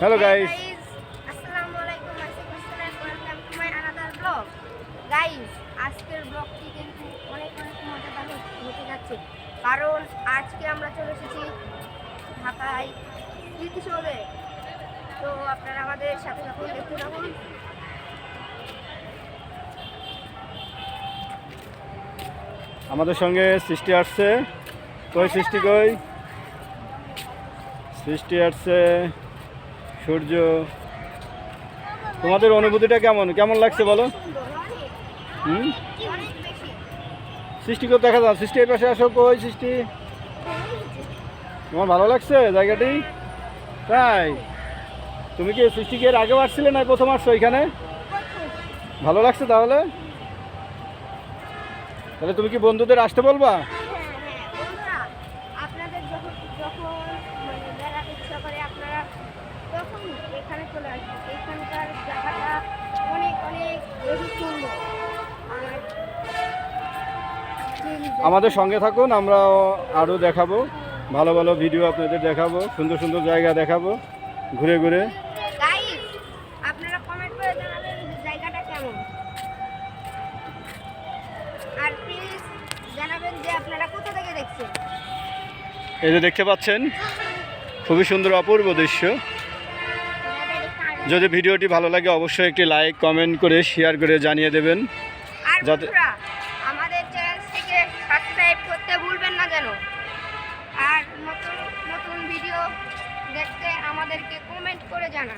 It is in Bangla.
হ্যালো গাইস আসসালামু আলাইকুম welcome to my another blog guys আজকের ব্লগটি কিন্তু অনেক অনেক মজাদার হতে- যাচ্ছে কারণ আজকে আমরা চলে এসেছি ঢাকায় স্মৃতিসৌধে তো আপনারা আমাদের সাথে থাকুন দেখতে থাকুন। আমাদের সঙ্গে সৃষ্টি আসছে। কই সৃষ্টি কই? সৃষ্টি আসছে। সূর্য। তোমাদের অনুভূতিটা কেমন? কেমন লাগছে বলো? হুম? সৃষ্টিকে দেখা যাও সৃষ্টি এই পাশে আসো কই সৃষ্টি? তোমার ভালো লাগছে জায়গাটি? তাই? তুমি কি সৃষ্টিকে এর আগেও আসছিলে না প্রথম আসছো এখানে? ভালো লাগছে তাহলে? তাহলে তুমি কি বন্ধুদের আসতে বলবা হ্যাঁ হ্যাঁ বন্ধুরা আপনাদের যখন যখন মানে বেড়াতে ইচ্ছা করে আপনারা তখন এখানে চলে আসবেন এখানকার জায়গাটা অনেক অনেক বেশি সুন্দর। আমাদের সঙ্গে থাকুন আমরা আরও দেখাবো। ভালো ভালো ভিডিও আপনাদের দেখাবো সুন্দর সুন্দর জায়গা দেখাবো ঘুরে ঘুরে। গাইস আপনারা কমেন্ট করে জানাবেন জায়গাটা কেমন। আর প্লিজ জানাবেন যে আপনারা কোথা থেকে দেখছেন। এই যে দেখতে পাচ্ছেন খুবই সুন্দর অপূর্ব দৃশ্য। যদি ভিডিওটি ভালো লাগে অবশ্যই একটি লাইক কমেন্ট করে শেয়ার করে জানিয়ে দেবেন। যাতে- আমাদের চ্যানেলটিকে সাবস্ক্রাইব করতে ভুলবেন না যেন। আর নতুন নতুন ভিডিও দেখতে আমাদেরকে কমেন্ট করে জানান।